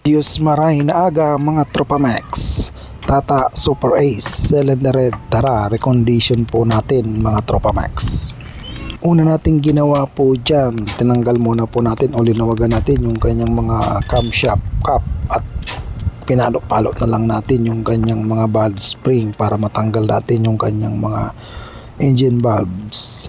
Diyos maray na aga mga Tropa Max. Tata Super Ace Cylinder Red. Tara, recondition po natin mga Tropa Max. Una nating ginawa po dyan, tinanggal muna po natin o linawagan natin yung kanyang mga camshaft cap at pinalo-palo na lang natin yung kanyang mga valve spring para matanggal natin yung kanyang mga engine valves.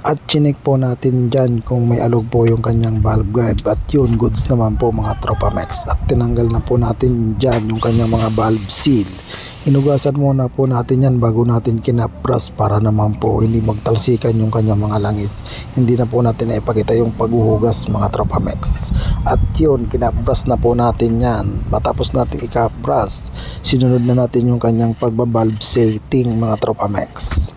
At chinek po natin dyan kung may alog po yung kanyang valve guide. At yun, goods naman po mga Tropa Max. At tinanggal na po natin dyan yung kanyang mga valve seal. Inugasan muna po natin yan bago natin kinapras para naman po hindi magtalsikan yung kanyang mga langis. Hindi na po natin naipakita yung paghuhugas mga Tropa Max. At yun, kinapras na po natin yan. Matapos natin ikapras, sinunod na natin yung kanyang pagbabalve setting mga Tropa Max.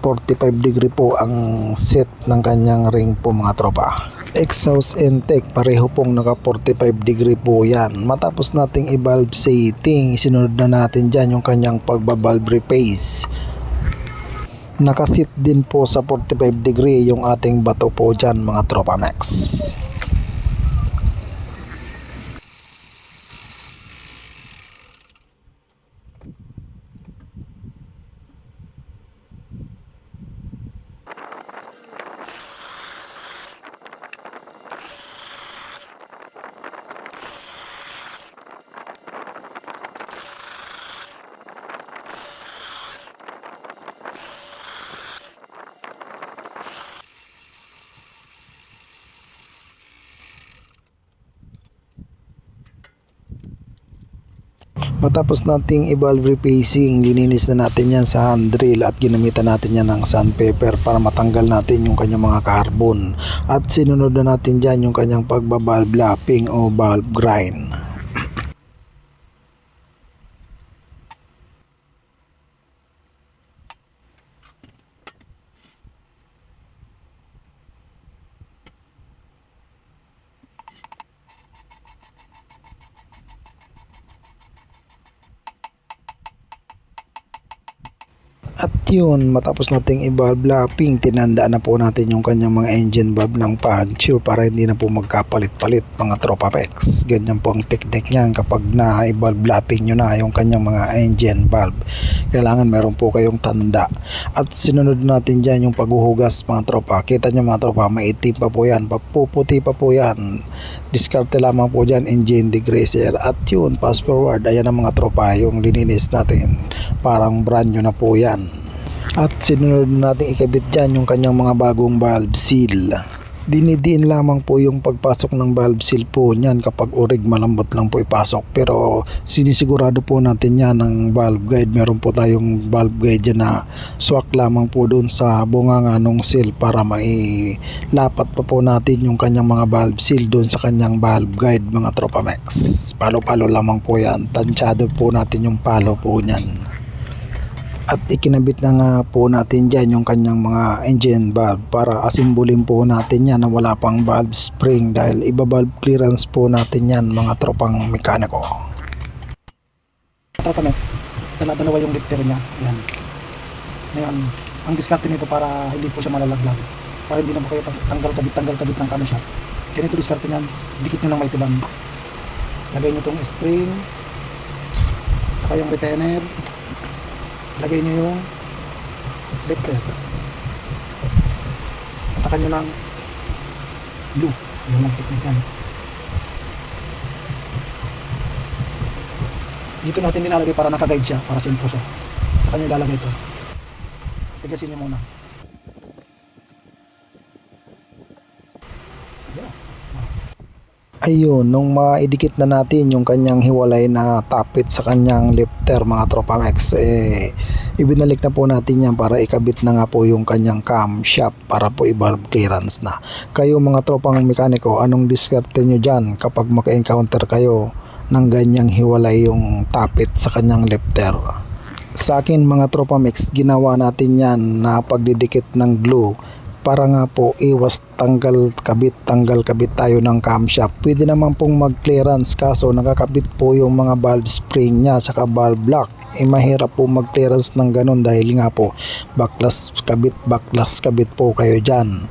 45 degree po ang set ng kanyang ring po mga tropa. Exhaust intake pareho pong naka 45 degree po yan. Matapos nating i-valve setting, sinunod na natin dyan yung kanyang pagbabalve repace. Nakasit din po sa 45 degree yung ating bato po dyan mga tropa max. Matapos nating i-valve repacing, lininis na natin yan sa hand drill at ginamitan natin yan ng sandpaper para matanggal natin yung kanyang mga carbon. At sinunod na natin dyan yung kanyang pagbabalve lapping o valve grind. At yun, matapos nating i-valve lapping, tinandaan na po natin yung kanyang mga engine valve ng puncture para hindi na po magkapalit-palit mga tropa pex. Ganyan po ang technique niyan kapag na i-valve lapping nyo na yung kanyang mga engine valve. Kailangan meron po kayong tanda. At sinunod natin dyan yung paghuhugas mga tropa. Kita nyo mga tropa, maitim pa po yan, papuputi pa po yan. Diskarte lamang po dyan, engine degreaser. At yun, fast forward, ayan ang mga tropa, yung lininis natin. Parang brand new na po yan. At sinunod natin ikabit dyan yung kanyang mga bagong valve seal. Dinidiin lamang po yung pagpasok ng valve seal po niyan kapag urig malambot lang po ipasok. Pero sinisigurado po natin yan ng valve guide. Meron po tayong valve guide dyan na swak lamang po doon sa bunganga ng seal para mailapat pa po natin yung kanyang mga valve seal doon sa kanyang valve guide mga tropa max. Palo-palo lamang po yan. Tansyado po natin yung palo po niyan. At ikinabit na nga po natin dyan yung kanyang mga engine valve para asimbulin po natin yan na wala pang valve spring dahil iba valve clearance po natin yan mga tropang mekaniko. Tropa Max, dala-dalawa yung lifter niya. Yan. Ngayon, ang diskarte nito para hindi po siya malalaglag. Para hindi na po kayo tanggal kabit tanggal kabit ng siya. Ganito diskarte niyan. Dikit nyo ng may tibang. Lagay nyo itong spring. Saka yung retainer lagay nyo yung lifter atakan nyo ng blue. Yung mga technique yan dito natin nilalagay para nakaguide siya para sentro siya. Saka nyo ilalagay ito. Tigasin nyo muna. Ayan. Ayun, nung maidikit na natin yung kanyang hiwalay na tapit sa kanyang lifter mga tropa max, eh, ibinalik na po natin yan para ikabit na nga po yung kanyang camshaft para po i-valve clearance na. Kayo mga tropang mekaniko, anong diskarte nyo dyan kapag maka-encounter kayo ng ganyang hiwalay yung tapit sa kanyang lifter? Sa akin mga tropa mix, ginawa natin yan na pagdidikit ng glue para nga po iwas tanggal kabit tanggal kabit tayo ng camshaft pwede naman pong mag clearance kaso nakakabit po yung mga valve spring nya saka valve lock. Eh mahirap po mag clearance ng ganun dahil nga po baklas kabit baklas kabit po kayo dyan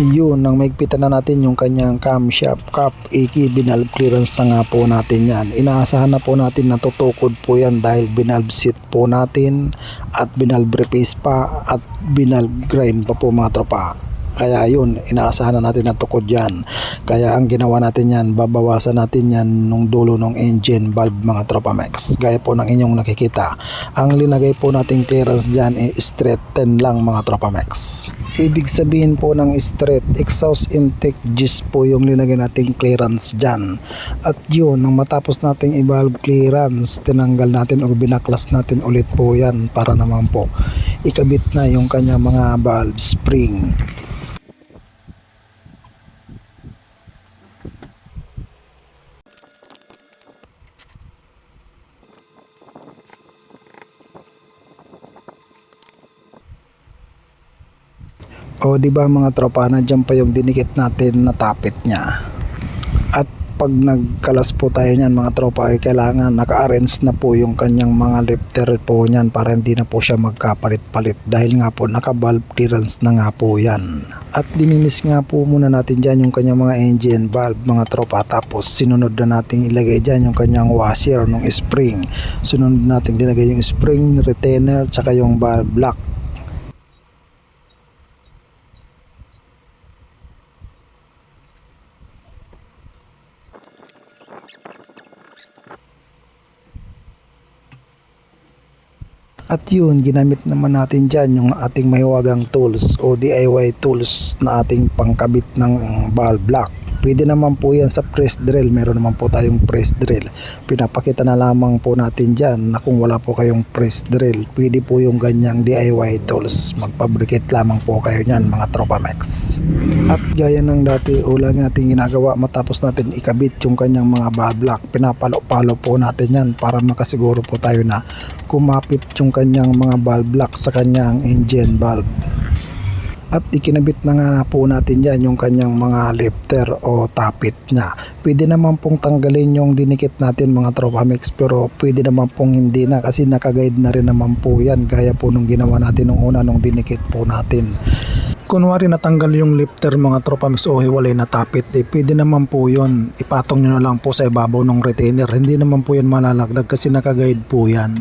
Yun, nang maigpitan na natin yung kanyang camshaft cap, iki binalb clearance na nga po natin yan. Inaasahan na po natin na tutukod po yan dahil binalb seat po natin at binalb repace pa at binalb grind pa po mga tropa. Kaya yun, inaasahan na natin na tukod yan. Kaya ang ginawa natin yan, babawasan natin yan nung dulo ng engine valve mga tropa max. Gaya po ng inyong nakikita. Ang linagay po nating clearance dyan ay straight 10 lang mga tropa max. Ibig sabihin po ng straight exhaust intake G's po yung linagay nating clearance dyan. At yun, nang matapos nating i-valve clearance, tinanggal natin o binaklas natin ulit po yan para naman po ikabit na yung kanya mga valve spring. O di ba mga tropa, nandiyan pa yung dinikit natin na tapit niya. At pag nagkalas po tayo niyan mga tropa ay kailangan naka-arrange na po yung kanyang mga lifter po niyan para hindi na po siya magkapalit-palit dahil nga po naka-valve clearance na nga po yan. At dininis nga po muna natin dyan yung kanyang mga engine valve mga tropa tapos sinunod na natin ilagay dyan yung kanyang washer ng spring. Sunod natin ilagay yung spring, retainer, tsaka yung valve lock At yun, ginamit naman natin dyan yung ating mahiwagang tools o DIY tools na ating pangkabit ng valve block. Pwede naman po yan sa press drill. Meron naman po tayong press drill. Pinapakita na lamang po natin dyan na kung wala po kayong press drill, pwede po yung ganyang DIY tools. Magpabricate lamang po kayo nyan mga tropa max. At gaya ng dati ula natin ginagawa matapos natin ikabit yung kanyang mga valve block, pinapalo-palo po natin yan para makasiguro po tayo na kumapit yung kanyang mga valve block sa kanyang engine valve. At ikinabit na nga po natin dyan yung kanyang mga lifter o tapit niya. Pwede naman pong tanggalin yung dinikit natin mga tropa mix pero pwede naman pong hindi na kasi nakaguide na rin naman po yan gaya po nung ginawa natin nung una nung dinikit po natin. Kunwari natanggal yung lifter mga tropa mix o hiwalay na tapit eh pwede naman po yon ipatong nyo na lang po sa ibabaw ng retainer hindi naman po yan malalagdag kasi nakaguide po yan.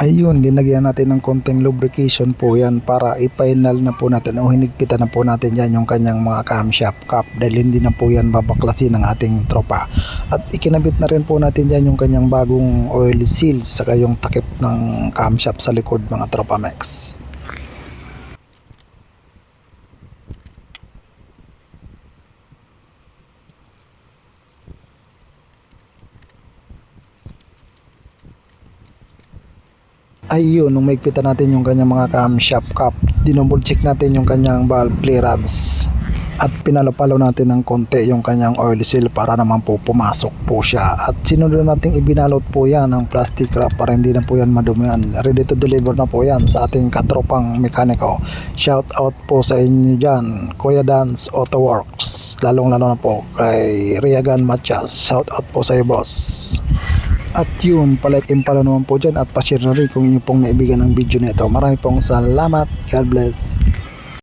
Ayun, linagyan natin ng konting lubrication po yan para i-final na po natin o hinigpitan na po natin yan yung kanyang mga camshaft cap dahil hindi na po yan babaklasin ng ating tropa. At ikinabit na rin po natin yan yung kanyang bagong oil seal saka yung takip ng camshaft sa likod mga tropa max. Ayun nung maigpitan natin yung kanyang mga camshaft cap dinouble check natin yung kanyang valve clearance. At pinalo-palo natin ng konti yung kanyang oil seal para naman po pumasok po siya. At sinunod natin ibinalot po yan ng plastic wrap para hindi na po yan madumihan. Ready to deliver na po yan sa ating katropang mekaniko. Shout out po sa inyo dyan Kuya Dance Auto Works. Lalong lalo na po kay Riagan Matias. Shout out po sa iyo boss at yun, and follow naman po dyan at pa-share na rin kung inyo pong naibigan ng video nito. Marami pong salamat. God bless.